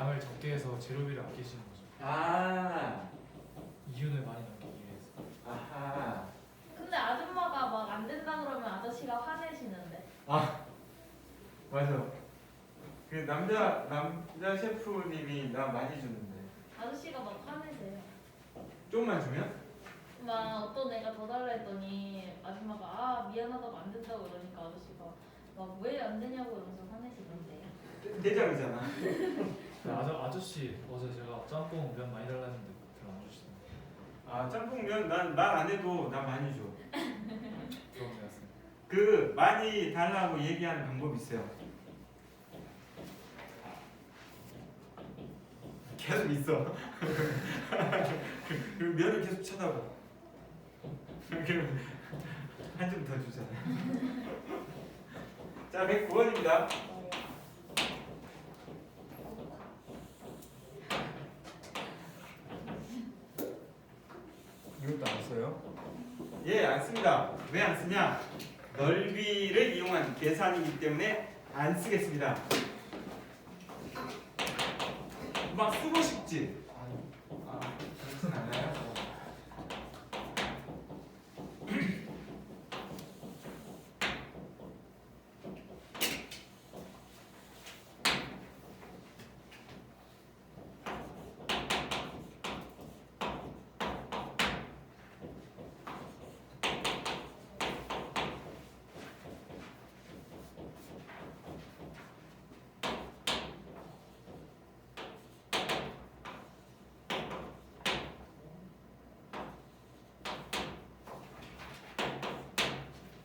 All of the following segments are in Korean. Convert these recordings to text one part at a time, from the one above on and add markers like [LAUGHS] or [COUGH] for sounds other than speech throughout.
양을 적게 해서 제로비를 아끼시는 거죠. 아, 이윤을 많이 남기기 위해서. 아하. 근데 아줌마가 막 안 된다 그러면 아저씨가 화내시는데. 아, 맞아. 그 남자 남자 셰프님이 나 많이 주는데 아저씨가 막 화내세요. 좀만 주면? 막 어떤 애가 더 달라 했더니 아줌마가 아 미안하다고 안 된다고 이러니까 아저씨가 막 왜 안 되냐고 이러면서 화내시던데. 내 자리잖아. [LAUGHS] 그 아저 아저씨 어제 제가 짬뽕 면 많이 달라 했는데 별로 안 주시던데. 아 짬뽕면 난 말 안 해도 나 많이 줘. 그런 것 같습니다. 그 많이 달라고 얘기하는 방법이 있어요. 계속 있어. [LAUGHS] 그 면을 계속 쳐다봐. 그럼 한점 더 주잖아. 자, 109번입니다. 이것도 안 써요? 예, 안 씁니다. 왜 안 쓰냐? 넓이를 이용한 계산이기 때문에 안 쓰겠습니다. 막 쓰고 싶지? 아, 그렇진 않아요.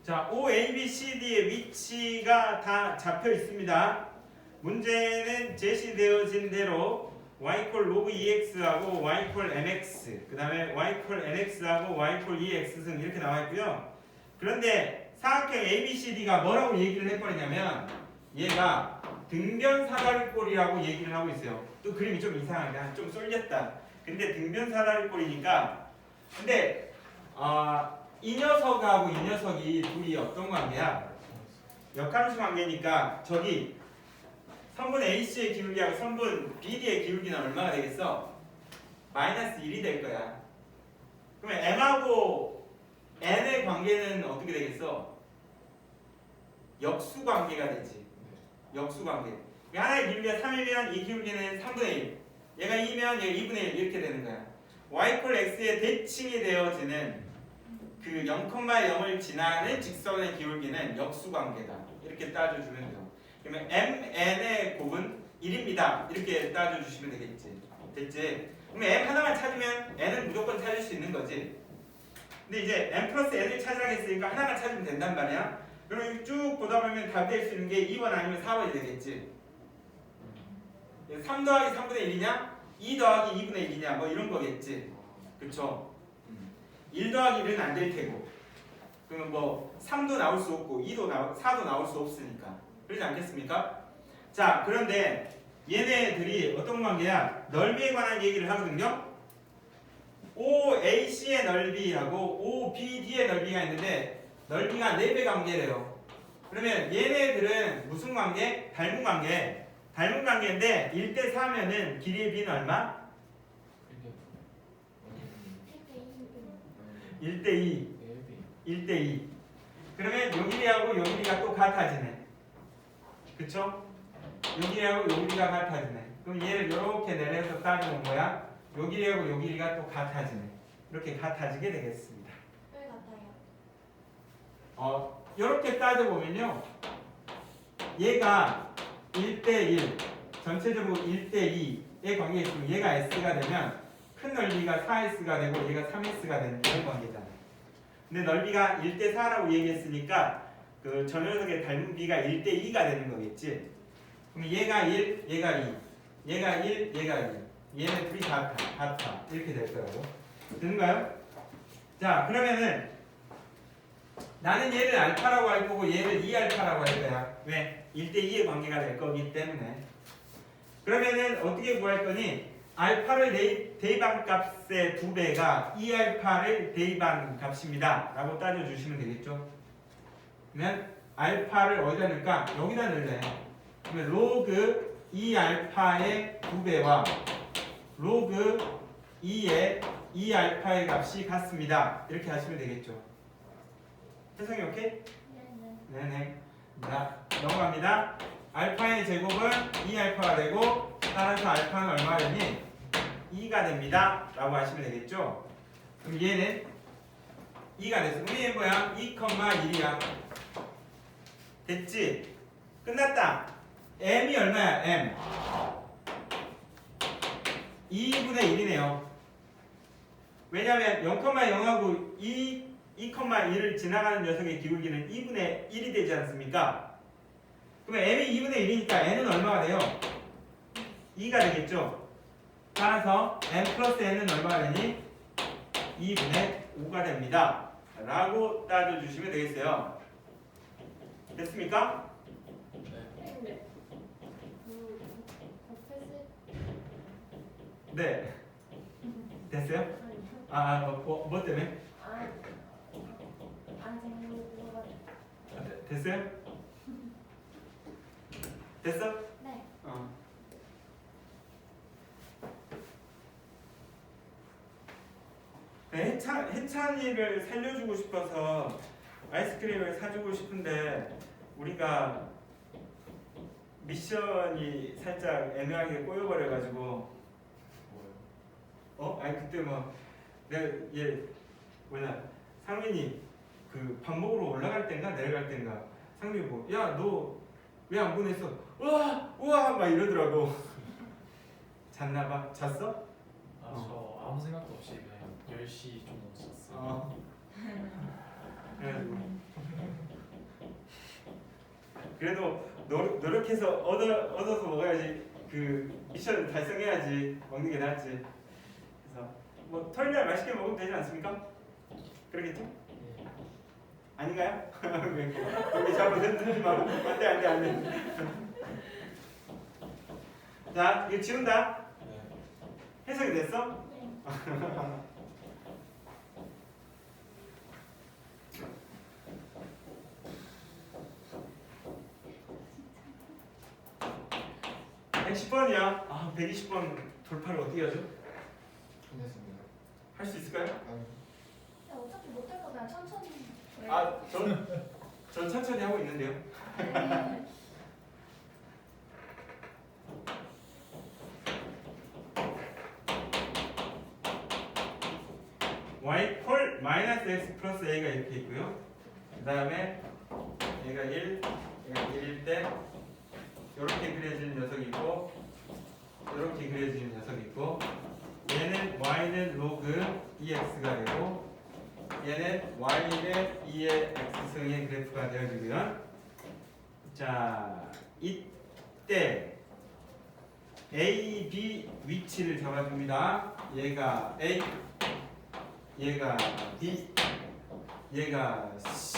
자, O, A, B, C, D의 위치가 다 잡혀 있습니다. 문제는 제시되어진 대로 y 콜 로그 2x하고 y 콜 mx, 그 다음에 y 콜 nx하고 y 콜 2x승 이렇게 나와 있고요. 그런데 사각형 ABCD가 뭐라고 얘기를 해버리냐면 얘가 등변 사다리꼴이라고 얘기를 하고 있어요. 또 그림이 좀 이상하게 좀 쏠렸다. 근데 등변 사다리꼴이니까 근데 아, 이 녀석하고 이 녀석이 둘이 어떤 관계야? 역함수 관계니까 저기 선분 AC의 기울기하고 선분 BD의 기울기는 얼마가 되겠어? 마이너스 1이 될 거야. 그러면 M하고 N의 관계는 어떻게 되겠어? 역수 관계가 되지. 역수 관계. 하나의 기울기가 3이면 이 기울기는 3분의 1. 얘가 2면 얘가 2분의 1 이렇게 되는 거야. y 콜 x의 대칭이 되어지는 그 0,0을 지나는 직선의 기울기는 역수 관계다. 이렇게 따져주면 돼요. 그러면 mn의 곱은 1입니다. 이렇게 따져주시면 되겠지. 됐지? 그러면 m 하나만 찾으면 n은 무조건 찾을 수 있는 거지. 근데 이제 m 플러스 n을 찾으라 했으니까 하나만 찾으면 된단 말이야. 그럼 쭉 보다 보면 답될 수 있는 게 2번 아니면 4번이 되겠지. 3 더하기 3분의 1이냐? 2 더하기 2분의 1이냐? 뭐 이런 거겠지. 그쵸? 1 더하기 1은 안 될 테고. 그러면 뭐 3도 나올 수 없고 2도 나올 4도 나올 수 없으니까. 그러지 않겠습니까? 자, 그런데 얘네들이 어떤 관계야? 넓이에 관한 얘기를 하거든요. OAC의 넓이하고 OBD의 넓이가 있는데 넓이가 4배 관계래요. 그러면 얘네들은 무슨 관계? 닮은 관계. 닮은 관계인데 1대 4면은 길이의 b는 얼마? 이게 1대 2. 앱이 1대 2. 그러면 요 길이하고 요 길이가 또 같아지네. 그쵸? 요 길이하고 요 길이가 같아지네. 그럼 얘를 이렇게 내려서 따져본 거야. 요 길이하고 요 길이가 또 같아지네. 이렇게 같아지게 되겠습니다. 왜 같아요? 어, 이렇게 따져보면요. 얘가 1대1, 전체적으로 1대2의 관계에 있으면 얘가 S가 되면 큰 넓이가 4S가 되고 얘가 3S가 되는 이런 관계잖아요. 근데 넓이가 1대 4라고 얘기했으니까 그저 녀석의 닮은 비가 1대 2가 되는 거겠지. 그럼 얘가 1, 얘가 2, 얘가 1, 얘가 2. 얘네 둘이 같아, 같아. 이렇게 될 거라고. 되는가요? 자, 그러면은 나는 얘를 알파라고 할 거고 얘를 2알파라고 할 거야. 왜? 1대 2의 관계가 될 거기 때문에. 그러면은 어떻게 구할 거니? 알파를 대입, 대입한 값의 두 배가 2알파를 대입한 값입니다. 라고 따져주시면 되겠죠? 그러면 알파를 어디다 넣을까? 여기다 넣을래. 그러면 로그 2 알파의 2배와 로그 2의 2 알파의 값이 같습니다. 이렇게 하시면 되겠죠. 해석이 오케이? 네네. 네 네. 자, 넘어갑니다. 알파의 제곱은 2 알파가 되고 따라서 알파는 얼마가 되니? 2가 됩니다. 라고 하시면 되겠죠. 그럼 얘는 2가 됐어. 우리 얘 뭐야? 2,1이야. 됐지? 끝났다. m이 얼마야? m. 2분의 1이네요. 왜냐면 0,0하고 2, 2,1을 지나가는 녀석의 기울기는 2분의 1이 되지 않습니까? 그러면 m이 2분의 1이니까 n은 얼마가 돼요? 2가 되겠죠? 따라서 n 플러스 n은 얼마가 되니? 2분의 5가 됩니다. 라고 따져주시면 되겠어요. 됐습니까? 네. 네. 됐어요? 아, 아, 뭐, 뭐, 뭐 때문에? 아 아, 네, 됐어요? 됐어? 네. 어. 네, 해찬, 해찬이를 살려주고 싶어서 아이스크림을 사주고 싶은데 우리가 미션이 살짝 애매하게 꼬여버려가지고 어? 아니 그때 뭐 내가 얘 뭐냐 상민이 그 밥 먹으러 올라갈 땐가 내려갈 땐가 상민이 뭐야 너 왜 안 보냈어? 우와 우와 막 이러더라고 잤나봐 잤어? 아, 저 아무 생각도 없이 그냥 10시 좀 넘었었어요. 어 그래가지고 그래도 노, 노력해서 얻어, 얻어서 먹어야지 그 미션 달성해야지 먹는 게 낫지 그래서 뭐 토요일날 맛있게 먹으면 되지 않습니까? 그러겠죠? 예. 아닌가요? [LAUGHS] 왜 여기 잘못 흔들지 마. 안돼 안돼 안돼. 자 이거 지운다. 네. 해석이 됐어? 네. 네. 110번이야. 아 120번 돌파를 어떻게 하죠? 끝냈습니다. 할 수 있을까요? 아니, 야, 어차피 못할 거 그냥 천천히. 아전전 천천히 하고 있는데요. 네. y 콜 마이너스 x 플러스 a가 이렇게 있고요. 그 다음에 얘가 1, 얘가 1일 때 이렇게 그려지는 녀석이 있고 이렇게 그려지는 녀석이 있고 얘는 y는 로그 2x가 되고 얘는 y는 2의 x승의 그래프가 되어지고요. 자 이때 a, b 위치를 잡아줍니다. 얘가 a 얘가 B, 얘가 C.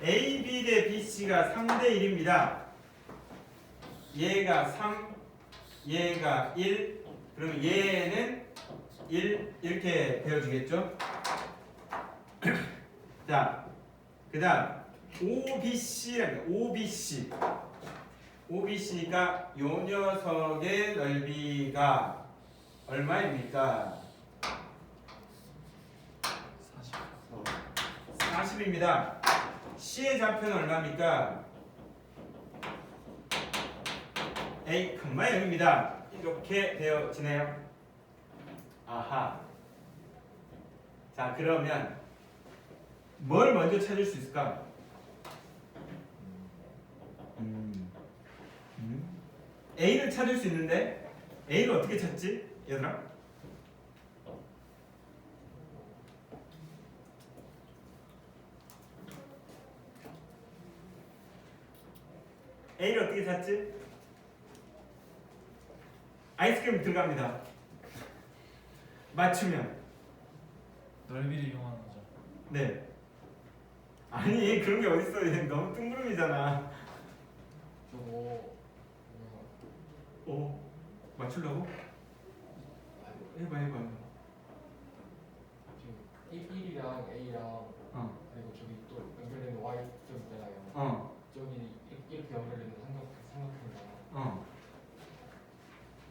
A, B 대 B, C가 3대 1입니다. 얘가 3, 얘가 1, 그러면 얘는 1 이렇게 되어지겠죠? [CLEARS THROAT] 자, 그 다음 OBC랍니다. OBC. OBC가 요 녀석의 넓이가 얼마입니까? 40. 40입니다. C의 좌표는 얼마입니까? A, 0입니다. 이렇게 되어지네요. 아하. 자, 그러면 뭘 먼저 찾을 수 있을까? 음. 음. A를 찾을 수 있는데 A를 어떻게 찾지? 얘들아? A를 어떻게 찾지? 아이스크림 들어갑니다. 맞추면 넓이를 이용하는 거죠. 네. 아니 그런 게 어딨어? 얘 너무 뜬구름이잖아. 저거 오 맞추려고? 해봐 해봐. 지금 1이랑 A랑 어 그리고 저기 또 연결되는 Y 점 있잖아요. 어.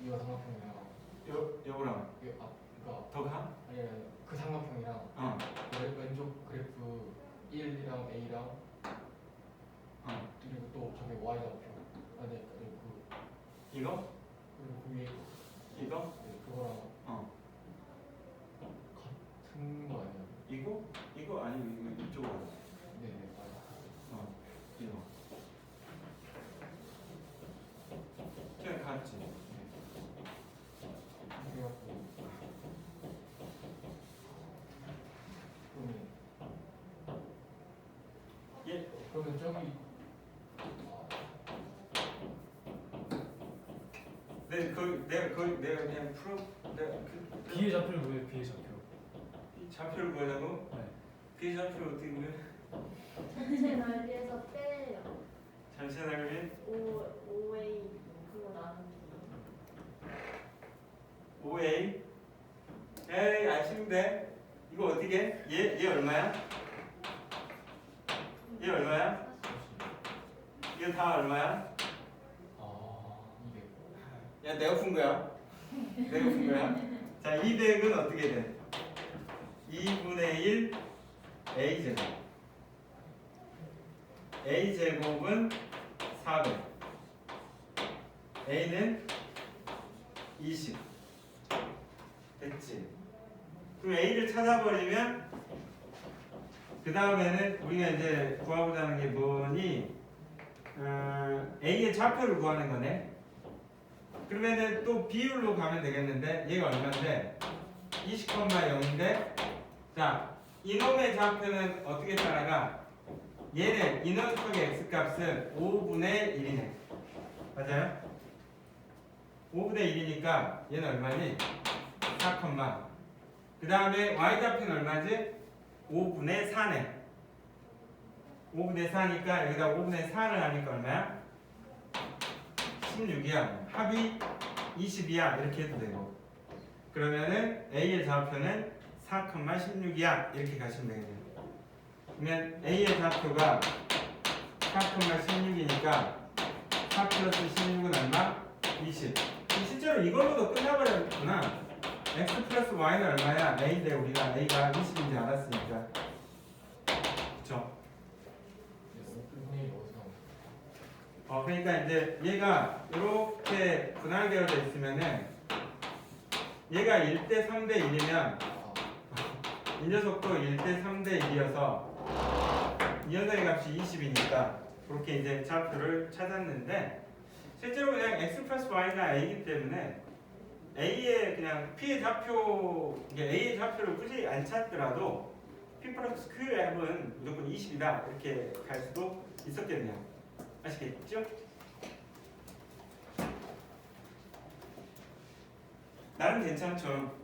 이거 삼각형이랑 여, 여우랑 이게 아 그러니까 더 가? 아니 아니 그 삼각형이랑 어, 왼쪽 그래프 1이랑 A랑 어. 그리고 또 저기 Y좌표 아니 네, 아니 그 이거? 그러면 예. 그러면 저기 내 그, 내가 그 내가 그냥 풀어 내가 그 B의 좌표를 구해요. B의 좌표. 이 좌표를 구하자고? 네. 그 좌표를 어떻게 구해? 전체 넓이에서 빼요. 전체 넓이 5 5A 그거 나누기. 5A 에이 아쉬운데 이거 어떻게 해? 얘, 얘 얼마야? 얘 얼마야? 이거 다 얼마야? 아 이게 야 내가 푼 거야 내가 푼 거야 자 200은 어떻게 돼? 2분의 1 A 제곱 A 제곱은 400 A는 20 됐지? 그럼 A를 찾아버리면 그 다음에는 우리가 이제 구하고자 하는 게 뭐니? 어, A의 좌표를 구하는 거네. 그러면은 또 비율로 가면 되겠는데 얘가 얼마인데? 20,0인데? 자 이놈의 좌표는 어떻게 따라가? 얘는 인원속의 x값은 5분의 1이네. 맞아요? 5분의 1이니까 얘는 얼마니? 4, 그 다음에 y좌표는 얼마지? 5분의 4네 5분의 4니까 여기다 5분의 4를 하니까 얼마야? 16이야. 합이 20이야. 이렇게 해도 되고. 그러면은 A의 좌표는 4,16이야. 이렇게 가시면 되겠네요. 그러면 A의 좌표가 4,16이니까 4 플러스 16은 얼마? 20. 실제로 이걸로도 끝나버렸구나. X 플러스 Y는 얼마야? A인데 우리가 A가 20인지 알았으니까. 그쵸? 5분의 1 어디서 나온 어, 그러니까 이제 얘가 이렇게 분할되어져 있으면은 얘가 1대 3대 1이면 아이 녀석도 1대 3대 1이어서 이 녀석의 값이 20이니까 그렇게 이제 좌표를 찾았는데 실제로 그냥 x 플러스 y가 a이기 때문에 a의 그냥 p의 좌표 a의 좌표를 굳이 안 찾더라도 p 플러스 q의 합은 무조건 20이다 이렇게 갈 수도 있었겠네요. 아시겠죠? 나는 괜찮죠.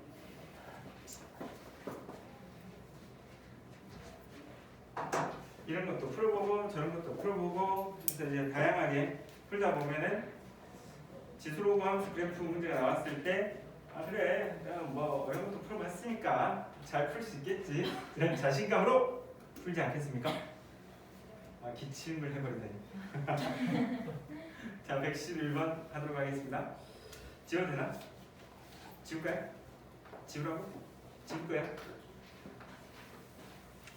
이런 것도 풀어보고 저런 것도 풀어보고 그래서 이제 다양하게 풀다 보면은 지수로그 함수 그래프 문제가 나왔을 때 아 그래 뭐 이런 것도 풀어봤으니까 잘 풀 수 있겠지 그런 자신감으로 풀지 않겠습니까? 아 기침을 해버리다니 [LAUGHS] 자 111번 하도록 하겠습니다 지워도 되나? 지울까요? 지우라고? 지울 거야?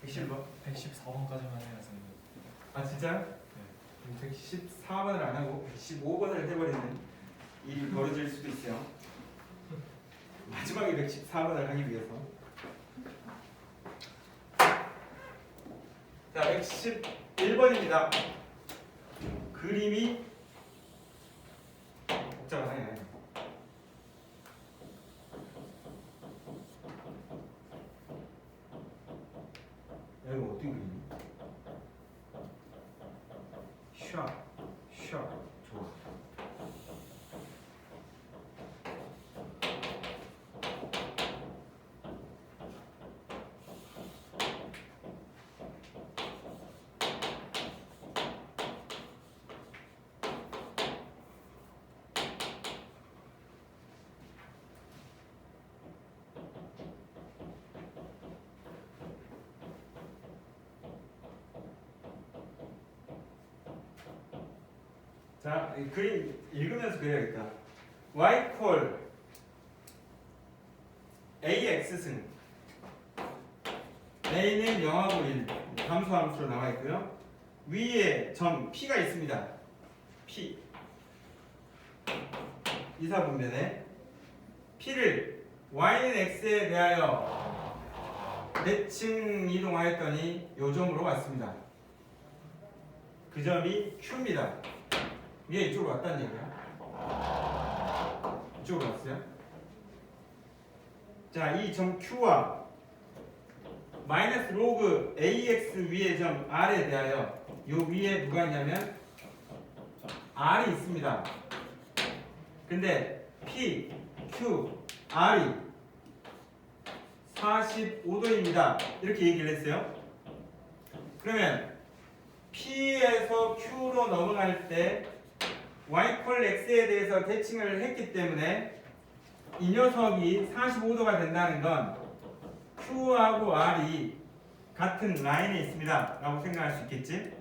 111번 114번까지만 해야 선생님. 아 진짜요? 네. 114번을 안 하고 115번을 해버리는 일이 벌어질 수도 있어요. 마지막에 114번을 하기 위해서. 자, 111번입니다. 그림이 복잡하네. 야, 이거 어떻게 그리니? 샤, 샤, 좋아. 자, 이 그림 읽으면서 그려야겠다. y 콜 ax승 a는 0하고 1 함수 함수로 나와 있고요. 위에 점 p가 있습니다. P 이사분면에 P를 Y는 X에 대하여 대칭 이동하였더니 요 점으로 왔습니다. 그 점이 Q입니다. 위에 이쪽으로 왔다는 얘기야. 이쪽으로 왔어요. 자, 이 점 Q와 마이너스 로그 AX 위의 점 R에 대하여 요 위에 누가 있냐면 R이 있습니다. 근데 P, Q, R이 45도입니다. 이렇게 얘기를 했어요. 그러면 P에서 Q로 넘어갈 때 Y 콜 X에 대해서 대칭을 했기 때문에 이 녀석이 45도가 된다는 건 Q하고 R이 같은 라인에 있습니다. 라고 생각할 수 있겠지?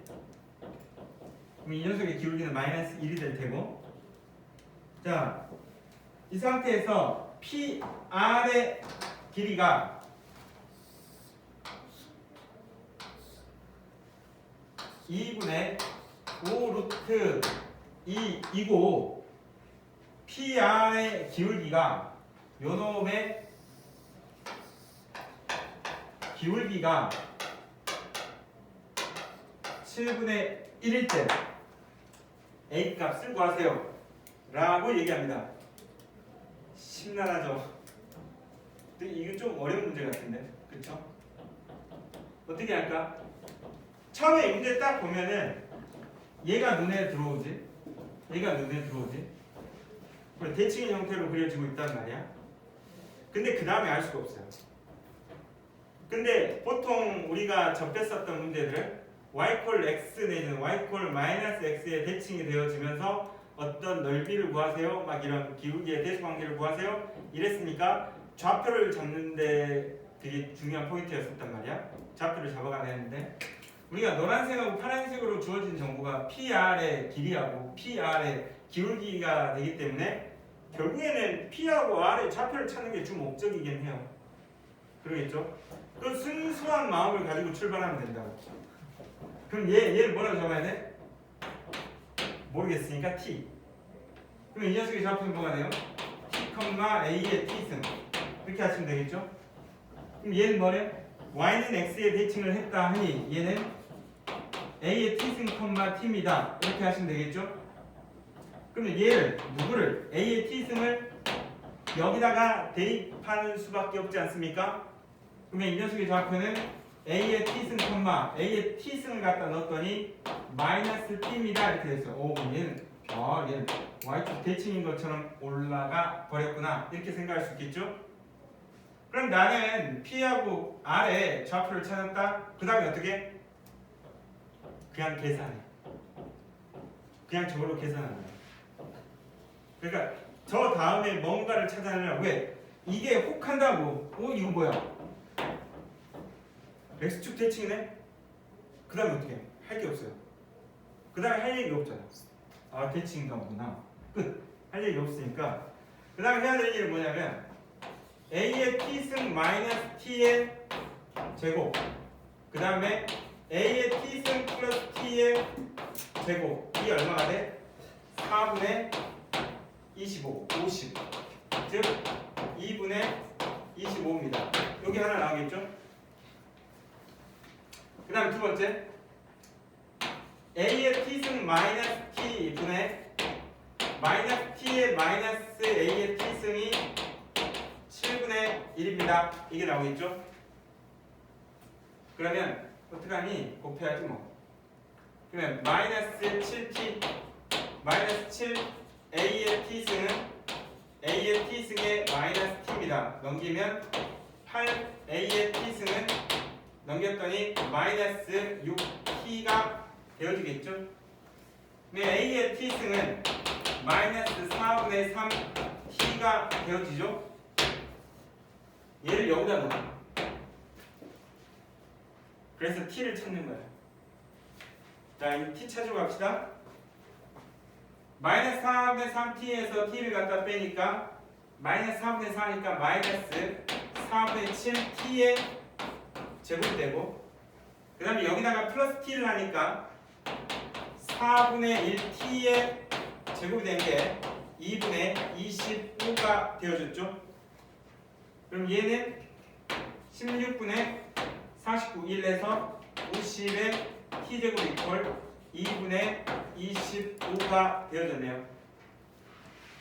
그럼 이 녀석의 기울기는 마이너스 1이 될 테고 자, 이 상태에서 PR의 길이가 이분의 5 루트 2이고 PR의 기울기가 요 놈의 기울기가 7분의 1일 때 A 값을 구하세요. 라고 얘기합니다. 심란하죠. 근데 이거 좀 어려운 문제 같은데. 그쵸? 어떻게 할까? 처음에 이 문제 딱 보면은 얘가 눈에 들어오지 얘가 눈에 들어오지? 대칭의 형태로 그려지고 있단 말이야. 근데 그 다음에 알 수가 없어요. 근데 보통 우리가 접했었던 문제들은 y콜 x 내지는 y콜 마이너스 x에 대칭이 되어지면서 어떤 넓이를 구하세요? 막 이런 기울기의 대수 관계를 구하세요? 이랬으니까 좌표를 잡는데 되게 중요한 포인트였었단 말이야. 좌표를 잡아가야 되는데 우리가 노란색하고 파란색으로 주어진 정보가 PR의 길이하고 PR의 기울기가 되기 때문에 결국에는 P하고 R의 좌표를 찾는 게 주 목적이긴 해요. 그러겠죠? 그 순수한 마음을 가지고 출발하면 된다고. 그럼 얘, 얘를 뭐라고 적어야 돼? 모르겠으니까 T. 그럼 이 녀석의 좌표는 뭐가 돼요? T, A의 T승. 이렇게 하시면 되겠죠? 그럼 얘는 뭐래? Y는 X에 대칭을 했다 하니 얘는 A의 T승, T입니다. 이렇게 하시면 되겠죠? 그러면 얘를 누구를 A의 T승을 여기다가 대입하는 수밖에 없지 않습니까? 그러면 이 녀석의 좌표는 A의 T승, A의 T승을 갖다 넣었더니 마이너스 T입니다. 이렇게 됐어요. 오, 얘는 아, 얘는 Y축 대칭인 것처럼 올라가 버렸구나. 이렇게 생각할 수 있겠죠? 그럼 나는 P하고 R의 좌표를 찾았다. 그 다음에 어떻게? 그냥 계산해. 그냥 저걸로 계산하는 거야. 그러니까 저 다음에 뭔가를 찾아내려고 왜? 이게 혹한다고. 어 이거 뭐야? X축 대칭이네? 그 다음에 어떻게 해? 할게 없어요. 그 다음에 할 얘기 없잖아. 아 대칭인가 보구나. 끝. 할 얘기 없으니까 그 다음에 해야 될 일은 뭐냐면 A의 T승 마이너스 T의 제곱 그 다음에 A의 T승 플러스 T의 제곱 이 얼마가 돼? 4분의 25, 50. 즉 2분의 25입니다. 여기 하나 나오겠죠? 그 다음 두 번째 A의 T승 마이너스 T분의 마이너스 T의 마이너스 A의 T승이 7분의 1입니다. 이게 나오겠죠? 그러면 어떡하니? 곱해야지 뭐. 그러면 마이너스 7t 마이너스 7 a의 t승은 a의 t승의 마이너스 t입니다. 넘기면 8 a의 t승은 넘겼더니 마이너스 6t가 되어지겠죠? 네, a의 t승은 마이너스 4분의 3t가 되어지죠? 얘를 여기다 넣어. 그래서 t를 찾는 거야. 자, 이 t 찾으러 갑시다. 마이너스 4분의 3t에서 t를 갖다 빼니까 마이너스 4분의 4니까 마이너스 4분의 7t의 제곱되고 그 다음에 여기다가 플러스 t를 하니까 4분의 1t의 제곱이 된 게 2분의 25가 되어졌죠. 그럼 얘는 16분의 49, 1에서 50의 t제곱 이퀄 2분의 25가 되어졌네요.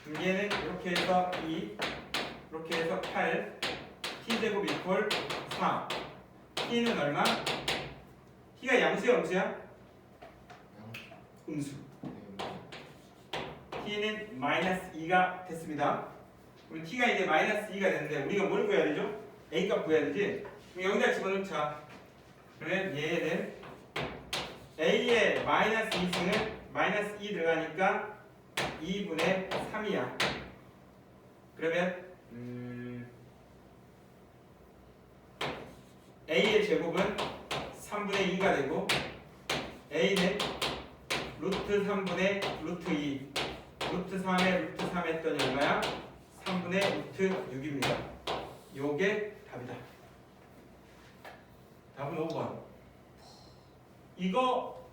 그럼 얘는 이렇게 해서 2, 이렇게 해서 8, t제곱 이퀄 4. t는 얼마? t가 양수야, 음수야? 양. 음수. 네. t는 마이너스 2가 됐습니다. 우리 t가 이제 마이너스 2가 됐는데 우리가 뭘 구해야 되죠? a 값 구해야 되지? 그럼 여기다 집어넣자. 그러면 얘는 a의 마이너스 2승은 마이너스 2 들어가니까 2분의 3이야. 그러면 음, a의 제곱은 3분의 2가 되고 a는 루트 3분의 루트 2 루트 3에 루트 3 했더니 얼마야? 3분의 루트 6입니다. 요게 답이다. 답은 5번. 이거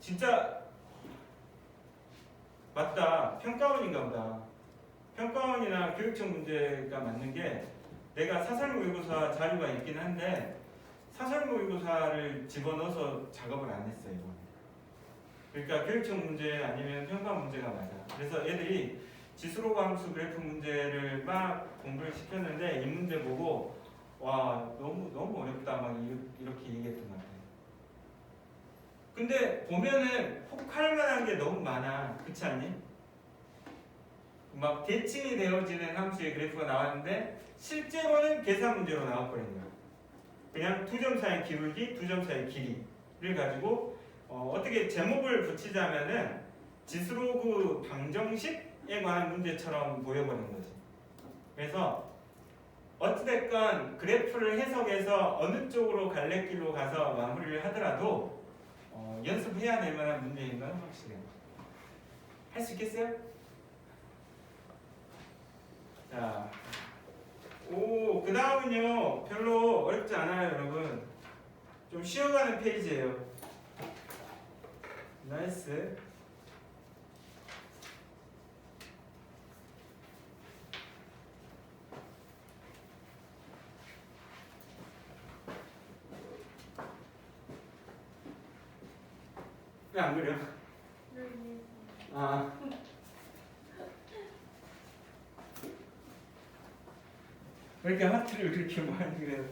진짜 맞다. 평가원인가 보다. 평가원이나 교육청 문제가 맞는 게 내가 사설 모의고사 자료가 있긴 한데 사설 모의고사를 집어넣어서 작업을 안 했어 이번에. 그러니까 교육청 문제 아니면 평가 문제가 맞아. 그래서 애들이 지수로 함수 그래프 문제를 막 공부를 시켰는데 이 문제 보고 와 너무 너무 어렵다 막 이- 이렇게 얘기했던 것 같아. 근데 보면은 혹할 만한 게 너무 많아. 그렇지 않니? 막 대칭이 되어지는 함수의 그래프가 나왔는데 실제로는 계산 문제로 거야. 그냥 두 점 사이 기울기, 두 점 사이 길이를 가지고 어, 떻게 제목을 붙이자면은 지수로그 방정식에 관한 문제처럼 보여버린 거지. 그래서 어찌됐건 그래프를 해석해서 어느 쪽으로 갈래길로 가서 마무리를 하더라도 어, 연습해야 될 만한 문제인 건 확실해요. 할 수 있겠어요? 자, 오, 그 다음은요, 별로 어렵지 않아요, 여러분. 좀 쉬어가는 페이지예요. 나이스. 왜 안 그래요? 아. 왜 이렇게 하트를 그렇게 많이 그래요?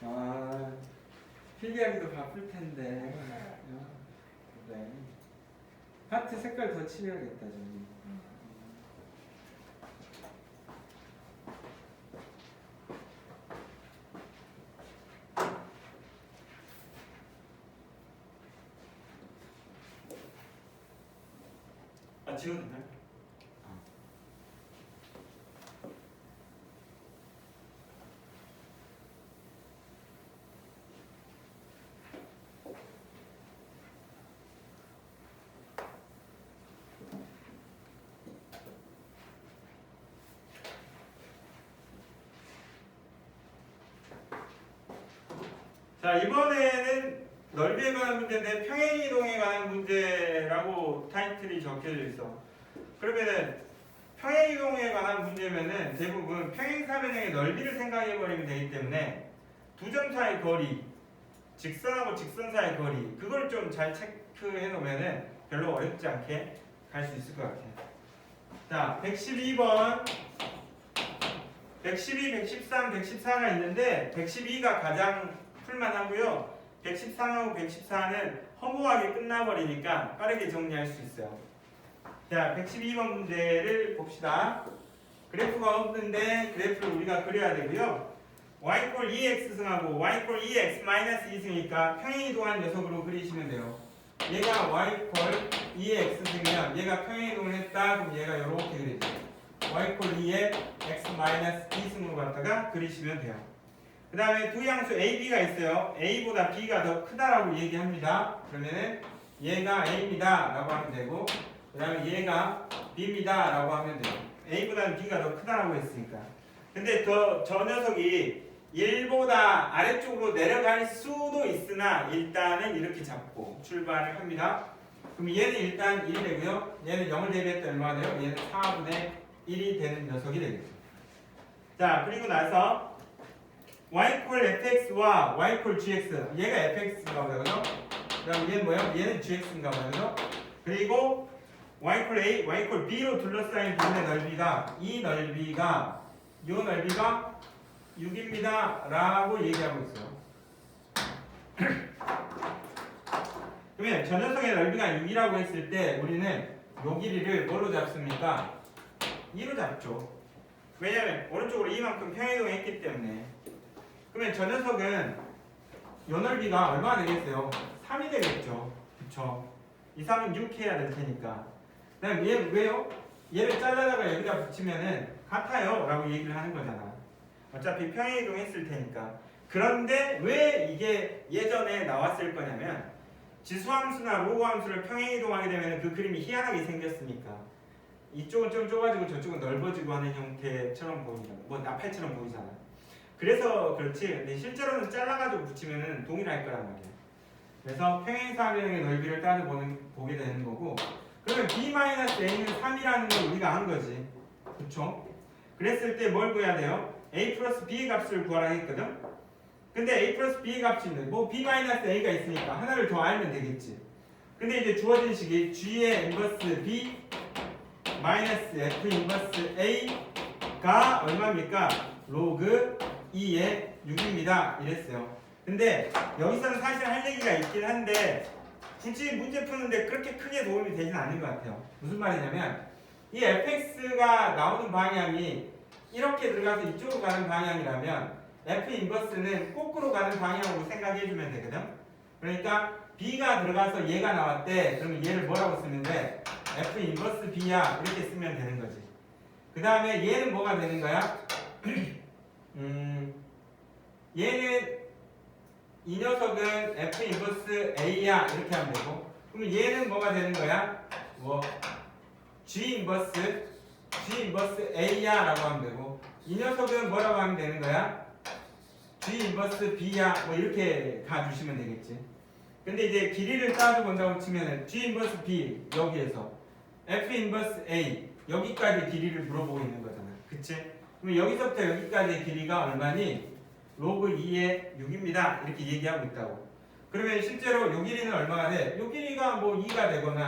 아, 필기하기도 바쁠 텐데. 어, 그래. 하트 색깔 더 칠해야겠다, 좀. 아, 지워도 되나요? 자 이번에는 넓이에 관한 문제인데 평행 이동에 관한 문제라고 타이틀이 적혀져 있어. 그러면은 평행 이동에 관한 문제면은 대부분 평행 사변형의 넓이를 생각해 버리면 되기 때문에 두 점 사이 거리, 직선하고 직선 사이 거리 그걸 좀 잘 체크해 놓으면은 별로 어렵지 않게 갈 수 있을 것 같아요. 자 112번 112, 113, 114가 있는데 112가 가장 풀만하고요. 113하고 114는 허무하게 끝나버리니까 빠르게 정리할 수 있어요. 자, 112번 문제를 봅시다. 그래프가 없는데 그래프를 우리가 그려야 되고요. y 꼴 2x 승하고 y 꼴 2x 마이너스 2승이니까 평행이동한 녀석으로 그리시면 돼요. 얘가 y 꼴 2x 승이면 얘가 평행이동을 했다. 그럼 얘가 이렇게 그리죠. y 꼴 2에 x 마이너스 2승으로 갖다가 그리시면 돼요. 그 다음에 두 양수 a, b가 있어요. a보다 b가 더 크다라고 얘기합니다. 그러면은 얘가 a입니다. 라고 하면 되고 그 다음에 얘가 b입니다. 라고 하면 돼요. a보다는 b가 더 크다라고 했으니까. 근데 더, 저 녀석이 1보다 아래쪽으로 내려갈 수도 있으나 일단은 이렇게 잡고 출발을 합니다. 그럼 얘는 일단 1이 되고요. 얘는 0을 대비했다 얼마가 돼요? 얘는 4분의 1이 되는 녀석이 되겠죠. 자, 그리고 나서 y 콜 fx와 y 콜 gx 얘가 fx인가 보죠. 그다음 얘는 뭐예요? 얘는 gx인가 보죠. 그리고 y 콜 a, y 콜 b로 둘러싸인 부분의 넓이가 이 넓이가 이 넓이가 6입니다. 라고 얘기하고 있어요. [CLEARS THROAT] 그러면 저 녀석의 넓이가 6이라고 했을 때 우리는 요 길이를 뭘로 잡습니까? 2로 잡죠. 왜냐면 오른쪽으로 이만큼 평행이동했기 때문에. 그러면 저 녀석은 요 넓이가 얼마나 되겠어요? 3이 되겠죠. 그쵸? 이 3은 6 해야 될 테니까. 그다음 얘 왜요? 얘를 잘라다가 여기다 붙이면은 같아요 라고 얘기를 하는 거잖아. 어차피 평행이동 했을 테니까. 그런데 왜 이게 예전에 나왔을 거냐면 지수함수나 로우함수를 평행이동하게 되면 그 그림이 희한하게 생겼으니까 이쪽은 좀 좁아지고 저쪽은 넓어지고 하는 형태처럼 보이잖아. 뭐 나팔처럼 보이잖아. 그래서 그렇지. 근데 실제로는 잘라가지고 붙이면은 동일할 거란 말이야. 그래서 평행사변의 넓이를 따져 보는 보게 되는 거고. 그러면 b-a는 3이라는 걸 우리가 안 거지. 그쵸? 그랬을 때 뭘 구해야 돼요? a 플러스 b의 값을 구하라 했거든? 근데 a 플러스 b의 값이 있는데 뭐 b-a가 있으니까 하나를 더 알면 되겠지. 근데 이제 주어진 식이 g의 인버스 b 마이너스 f 인버스 a가 얼마입니까? 로그 2의 6입니다. 이랬어요. 근데 여기서는 사실 할 얘기가 있긴 한데 굳이 문제 푸는데 그렇게 크게 도움이 되진 않는 것 같아요. 무슨 말이냐면 이 fx가 나오는 방향이 이렇게 들어가서 이쪽으로 가는 방향이라면 f 인버스는 거꾸로 가는 방향으로 생각해 주면 되거든. 그러니까 b가 들어가서 얘가 나왔대. 그러면 얘를 뭐라고 돼? f 인버스 b야 이렇게 쓰면 되는 거지. 그 다음에 얘는 뭐가 되는 거야? [CLEARS THROAT] 음, 얘는 이 녀석은 f 인버스 a야 이렇게 하면 되고 그럼 얘는 뭐가 되는 거야? 뭐 g 인버스 g 인버스 a야 라고 하면 되고 이 녀석은 뭐라고 하면 되는 거야? g 인버스 b야 뭐 이렇게 가주시면 되겠지. 근데 이제 길이를 따져 본다고 치면은 g 인버스 b 여기에서 f 인버스 a 여기까지 길이를 물어보고 있는 거잖아. 그치? 그럼 여기서부터 여기까지의 길이가 얼마니? 로그 2의 6입니다. 이렇게 얘기하고 있다고. 그러면 실제로 요 길이는 얼마가 돼? 요 길이가 뭐 2가 되거나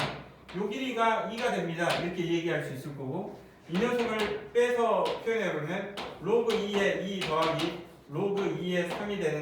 요 길이가 2가 됩니다. 이렇게 얘기할 수 있을 거고 이 녀석을 빼서 표현해 보면 로그 2의 2 더하기 로그 2의 3이 되는데